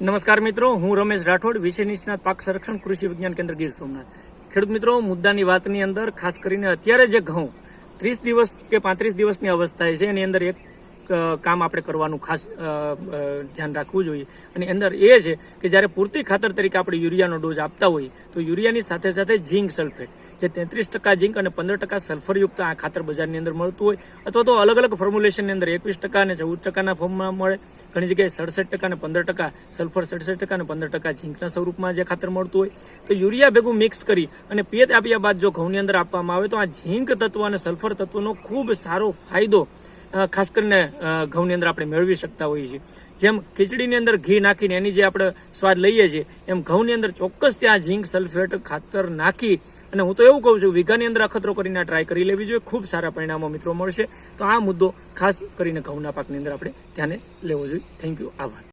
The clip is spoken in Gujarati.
નમસ્કાર મિત્રો, હું રમેશ રાઠોડ, વિષય નિષ્ણાત પાક સંરક્ષણ કૃષિ વિજ્ઞાન કેન્દ્ર ગીર સોમનાથ. ખેડૂત મિત્રો, મુદ્દાની વાતની અંદર ખાસ કરીને અત્યારે જે ઘઉં, ત્રીસ દિવસ કે પાંત્રીસ દિવસની અવસ્થા છે, એની અંદર એક કામ આપણે કરવાનું ખાસ ધ્યાન રાખવું જોઈએ. અને અંદર એ છે કે જ્યારે પૂરતી ખાતર તરીકે આપણે યુરિયાનો ડોઝ આપતા હોઈએ તો યુરિયાની સાથે સાથે ઝીંક સલ્ફેટ. જે તેત્રીસ ટકા ઝીંક અને પંદર ટકા સલ્ફરયુક્ત આ ખાતર બજારની અંદર મળતું હોય, અથવા તો અલગ અલગ ફોર્મ્યુલેશનની અંદર એકવીસ ટકા અને ચૌદ ટકાના ફોર્મમાં મળે. ઘણી જગ્યાએ સડસઠ ટકા અને પંદર ટકા સલ્ફર સડસઠ ટકા અને પંદર ટકા ઝીંકના સ્વરૂપમાં જે ખાતર મળતું હોય. તો યુરિયા ભેગું મિક્સ કરી અને પિયત આપ્યા બાદ જો ઘઉંની અંદર આપવામાં આવે તો આ ઝીંક તત્વ અને સલ્ફર તત્વનો ખૂબ સારો ફાયદો ખાસ કરીને ઘઉંની અંદર આપણે મેળવી શકતા હોઈએ છીએ. જેમ ખીચડીની અંદર ઘી નાખીને એની જે આપણે સ્વાદ લઈએ છીએ, એમ ઘઉંની અંદર ચોક્કસ ત્યાં ઝીંક સલ્ફેટ, ખાતર નાખી અને હું તો એવું કહું છું, વીઘાની અંદર અખતરો કરીને ટ્રાય કરી લેવી જોઈએ. ખૂબ સારા પરિણામો મિત્રો મળશે. તો આ મુદ્દો ખાસ કરીને ઘઉંના પાકની અંદર આપણે ધ્યાને લેવો જોઈએ. થેન્ક યુ આભાર.